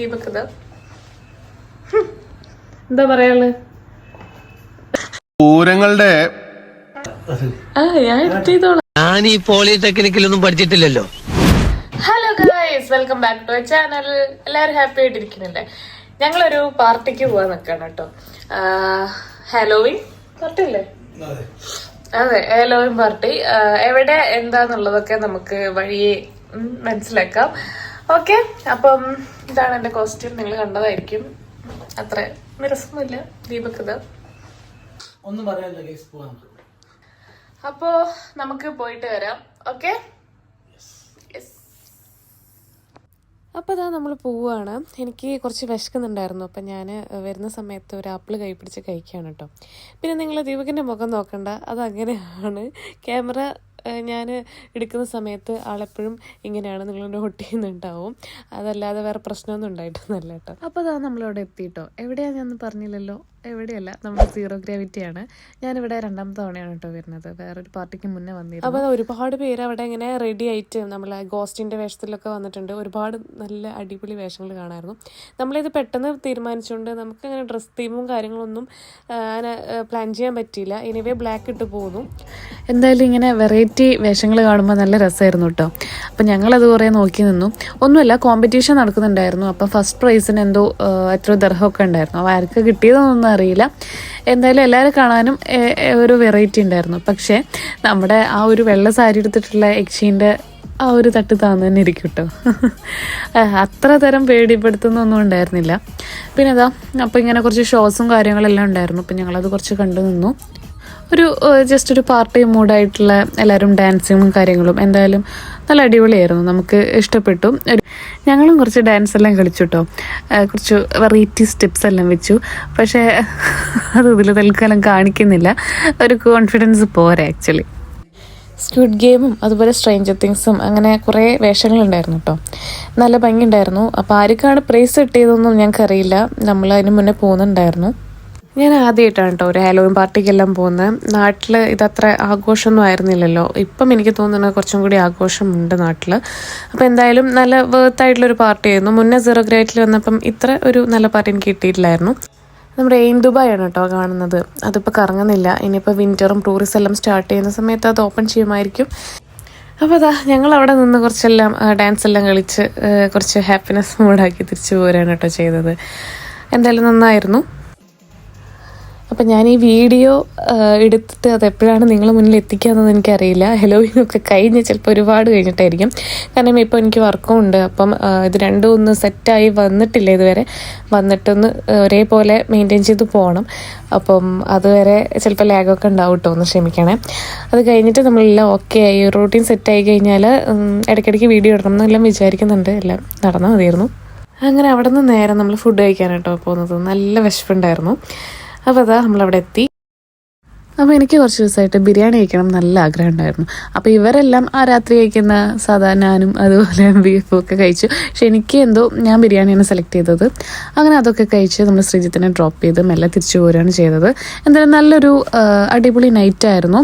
എന്താ പറയാൾ പൂരങ്ങളുടെ ആ ഞാൻ എഡിറ്റ് ചെയ്തോളാം. ഞാൻ ഈ പോളിടെക്നിക്കിലൊന്നും പഠിച്ചിട്ടില്ലല്ലോ. Hello guys welcome back to channel എല്ലാവരും ഹാപ്പി ആയിട്ടിരിക്കുന്നില്ലേ? ഞങ്ങളൊരു പാർട്ടിക്ക് പോവാൻ നിൽക്കണം കേട്ടോ. ഹാലോവിൻ പാർട്ടി അല്ലേ? അതെ ഹാലോവിൻ പാർട്ടി എവിടെ എന്താന്നുള്ളതൊക്കെ നമുക്ക് വഴിയെ മനസ്സിലാക്കാം. ഓക്കെ അപ്പം ഇതാണ് എന്റെ കോസ്റ്റ്യൂം നിങ്ങൾ കണ്ടതായിരിക്കും. അത്ര. രസമൊന്നുമില്ല ദീപക് ഇത്. ഒന്നും പറയാനില്ല ഗൈസ് പോവാം. അപ്പോ നമുക്ക് പോയിട്ട് വരാം. ഓക്കെ? അപ്പോൾ അതാ നമ്മൾ പോവുകയാണ് എനിക്ക് കുറച്ച് വിശക്കുന്നുണ്ടായിരുന്നു. അപ്പം ഞാൻ വരുന്ന സമയത്ത് ഒരു ആപ്പിൾ കൈ പിടിച്ച് കഴിക്കുകയാണ് കേട്ടോ. പിന്നെ നിങ്ങൾ ദീപകിന്റെ മുഖം നോക്കണ്ട. അതങ്ങനെയാണ്. ക്യാമറ ഞാൻ എടുക്കുന്ന സമയത്ത് ആളെപ്പോഴും ഇങ്ങനെയാണ് നിങ്ങൾ നോട്ട് ചെയ്യുന്നുണ്ടാവും അതല്ലാതെ വേറെ പ്രശ്നമൊന്നും ഉണ്ടായിട്ടൊന്നുമല്ല കേട്ടോ. അപ്പോൾ അതാ നമ്മളവിടെ എത്തിയിട്ടോ എവിടെയാണ് ഞാൻ പറഞ്ഞില്ലല്ലോ? എവിടെയല്ല നമ്മൾ സീറോ ഗ്രാവിറ്റിയാണ്. ഞാനിവിടെ രണ്ടാമത്തെ തവണയാണ് കേട്ടോ വരുന്നത്. വേറൊരു പാർട്ടിക്ക് മുന്നേ വന്നിരുന്നു. അപ്പോൾ ഒരുപാട് പേര് അവിടെ ഇങ്ങനെ റെഡി ആയിട്ട് നമ്മളെ ഗോസ്റ്റിന്റെ വേഷത്തിലൊക്കെ വന്നിട്ടുണ്ട്. ഒരുപാട് നല്ല അടിപൊളി വേഷങ്ങൾ കാണാമായിരുന്നു നമ്മളിത് പെട്ടെന്ന് തീരുമാനിച്ചുകൊണ്ട് നമുക്ക് അങ്ങനെ ഡ്രസ് തീമും കാര്യങ്ങളൊന്നും അങ്ങനെ പ്ലാൻ ചെയ്യാൻ പറ്റിയില്ല. എനിവേ ബ്ലാക്ക് ഇട്ട് പോകുന്നു എന്തായാലും ഇങ്ങനെ വെറൈറ്റി വേഷങ്ങൾ കാണുമ്പോൾ നല്ല രസമായിരുന്നു കേട്ടോ അപ്പം ഞങ്ങളത് കുറേ നോക്കി നിന്നു. ഒന്നുമല്ല കോമ്പറ്റീഷൻ നടക്കുന്നുണ്ടായിരുന്നു. അപ്പം ഫസ്റ്റ് പ്രൈസിന് എന്തോ എത്ര ദർഹമൊക്കെ ഉണ്ടായിരുന്നു. അപ്പോൾ ആർക്ക് കിട്ടിയതൊന്നും അറിയില്ല. എന്തായാലും എല്ലാവരും കാണാനും ഒരു വെറൈറ്റി ഉണ്ടായിരുന്നു. പക്ഷേ നമ്മുടെ ആ ഒരു വെള്ള സാരി എടുത്തിട്ടുള്ള യക്ഷീന്റെ ആ ഒരു തട്ട് താന്ന് തന്നെ ഇരിക്കും കേട്ടോ അത്ര തരം പേടിപ്പെടുത്തുന്നൊന്നും ഉണ്ടായിരുന്നില്ല. പിന്നെ അതാ അപ്പോൾ ഇങ്ങനെ കുറച്ച് ഷോസും കാര്യങ്ങളെല്ലാം ഉണ്ടായിരുന്നു. അപ്പം ഞങ്ങളത് കുറച്ച് കണ്ടു നിന്നു. ഒരു ജസ്റ്റ് ഒരു പാർട്ടി മൂഡായിട്ടുള്ള എല്ലാവരും ഡാൻസിങ്ങും കാര്യങ്ങളും എന്തായാലും നല്ല അടിപൊളിയായിരുന്നു. നമുക്ക് ഇഷ്ടപ്പെട്ടു. ഞങ്ങളും കുറച്ച് ഡാൻസ് എല്ലാം കളിച്ചു കേട്ടോ കുറച്ച് വെറൈറ്റി സ്റ്റെപ്സ് എല്ലാം വെച്ചു. പക്ഷേ അത് ഇതിൽ തൽക്കാലം കാണിക്കുന്നില്ല. ഒരു കോൺഫിഡൻസ് പോരാ ആക്ച്വലി സ്ക്യൂഡ് ഗെയിമും അതുപോലെ സ്ട്രെയിഞ്ചർ തിങ്സും അങ്ങനെ കുറേ വേഷങ്ങളുണ്ടായിരുന്നു കേട്ടോ നല്ല ഭംഗിയുണ്ടായിരുന്നു അപ്പോൾ ആർക്കാണ് പ്രൈസ് കിട്ടിയതൊന്നും ഞങ്ങൾക്കറിയില്ല. നമ്മൾ അതിന് മുന്നേ പോകുന്നുണ്ടായിരുന്നു. ഞാൻ ആദ്യമായിട്ടാണ് കേട്ടോ ഒരു ഹാലോയിൻ പാർട്ടിക്കെല്ലാം പോകുന്നത് നാട്ടിൽ ഇതത്ര ആഘോഷമൊന്നും ആയിരുന്നില്ലല്ലോ. ഇപ്പം എനിക്ക് തോന്നുന്നത് കുറച്ചും കൂടി ആഘോഷമുണ്ട് നാട്ടിൽ അപ്പോൾ എന്തായാലും നല്ല വേർത്തായിട്ടുള്ളൊരു പാർട്ടി ആയിരുന്നു. മുന്നേ സീറോ ഗ്രേറ്റിൽ വന്നപ്പം ഇത്ര ഒരു നല്ല പാർട്ടി എനിക്ക് കിട്ടിയിട്ടില്ലായിരുന്നു. നമ്മുടെ എയിൻ ദുബായ് ആണ് കേട്ടോ കാണുന്നത്. അതിപ്പോൾ കറങ്ങുന്നില്ല. ഇനിയിപ്പോൾ വിന്ററും ടൂറിസം എല്ലാം സ്റ്റാർട്ട് ചെയ്യുന്ന സമയത്ത് അത് ഓപ്പൺ ചെയ്യുമായിരിക്കും. അപ്പോൾ അതാ ഞങ്ങൾ അവിടെ നിന്ന് കുറച്ചെല്ലാം ഡാൻസ് എല്ലാം കളിച്ച് കുറച്ച് ഹാപ്പിനെസ് മൂഡാക്കി തിരിച്ചു പോരാണ് കേട്ടോ ചെയ്തത്. എന്തായാലും നന്നായിരുന്നു. അപ്പം ഞാൻ ഈ വീഡിയോ എടുത്തിട്ട് അത് എപ്പോഴാണ് നിങ്ങളെ മുന്നിൽ എത്തിക്കാമെന്ന് എനിക്കറിയില്ല. ഹെലോവിനൊക്കെ കഴിഞ്ഞ് ചിലപ്പോൾ ഒരുപാട് കഴിഞ്ഞിട്ടായിരിക്കും. കാരണം ഇപ്പോൾ എനിക്ക് വർക്കും ഉണ്ട്. അപ്പം ഇത് രണ്ടും ഒന്ന് സെറ്റായി വന്നിട്ടില്ല ഇതുവരെ? വന്നിട്ടൊന്ന് ഒരേപോലെ മെയിന്റെയിൻ ചെയ്ത് പോകണം അപ്പം അതുവരെ ചിലപ്പോൾ ലാഗൊക്കെ ഉണ്ടാവും കേട്ടോ ഒന്ന് ക്ഷമിക്കണേ. അത് കഴിഞ്ഞിട്ട് നമ്മളെല്ലാം ഓക്കെ ആയി. റൂട്ടീൻ സെറ്റായി കഴിഞ്ഞാൽ ഇടയ്ക്കിടയ്ക്ക് വീഡിയോ ഇടണം എന്നെല്ലാം വിചാരിക്കുന്നുണ്ട്. എല്ലാം നടന്നാൽ മതിയായിരുന്നു. അങ്ങനെ അവിടെ നിന്ന് നേരെ നമ്മൾ ഫുഡ് കഴിക്കാനായിട്ടോ പോകുന്നത് നല്ല വിശപ്പുണ്ടായിരുന്നു. അപ്പോൾ അതാ നമ്മളവിടെ എത്തി. അപ്പോൾ എനിക്ക് കുറച്ച് ദിവസമായിട്ട് ബിരിയാണി കഴിക്കണം നല്ല ആഗ്രഹം ഉണ്ടായിരുന്നു. അപ്പോൾ ഇവരെല്ലാം ആ രാത്രി കഴിക്കുന്ന സാധാ നാനും അതുപോലെ ബീഫും ഒക്കെ കഴിച്ചു. പക്ഷെ എനിക്ക് എന്തോ ഞാൻ ബിരിയാണിയാണ് സെലക്ട് ചെയ്തത്. അങ്ങനെ അതൊക്കെ കഴിച്ച് നമ്മൾ ശ്രീജിത്തിനെ ഡ്രോപ്പ് ചെയ്ത് മെല്ലെ തിരിച്ചു പോരുകയാണ് ചെയ്തത്. എന്തായാലും നല്ലൊരു അടിപൊളി നൈറ്റ് ആയിരുന്നു.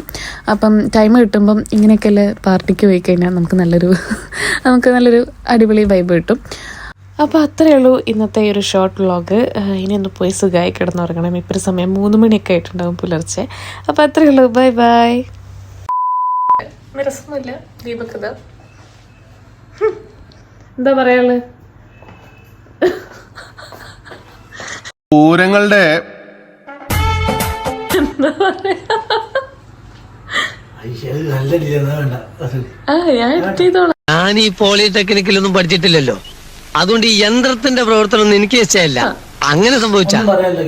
അപ്പം ടൈം കിട്ടുമ്പം ഇങ്ങനെയൊക്കെയല്ലേ പാർട്ടിക്ക് പോയി കഴിഞ്ഞാൽ നമുക്ക് നല്ലൊരു നമുക്ക് നല്ലൊരു അടിപൊളി വൈബ് കിട്ടും. അപ്പോൾ അത്രയേ ഉള്ളൂ ഇന്നത്തെ ഈ ഒരു ഷോർട്ട് വ്ളോഗ് ഇനി ഒന്ന് പോയി സുഖമായി കിടന്നുറങ്ങണം ഇപ്പോൾ സമയം മൂന്ന് മണിയൊക്കെ ആയിട്ടുണ്ടാവും പുലർച്ചെ. അപ്പോൾ അത്രയേ ഉള്ളൂ. ബൈ ബൈ രസമൊന്നുമില്ല. എന്താ പറയാൾ? പൂരങ്ങളുടെ ഞാൻ ഈ പോളിടെക്നിക്കിലൊന്നും പഠിച്ചിട്ടില്ലല്ലോ. അതുകൊണ്ട് ഈ യന്ത്രത്തിന്റെ പ്രവർത്തനം ഒന്നും എനിക്ക് വെച്ചല്ല അങ്ങനെ സംഭവിച്ചു. പറയാനില്ല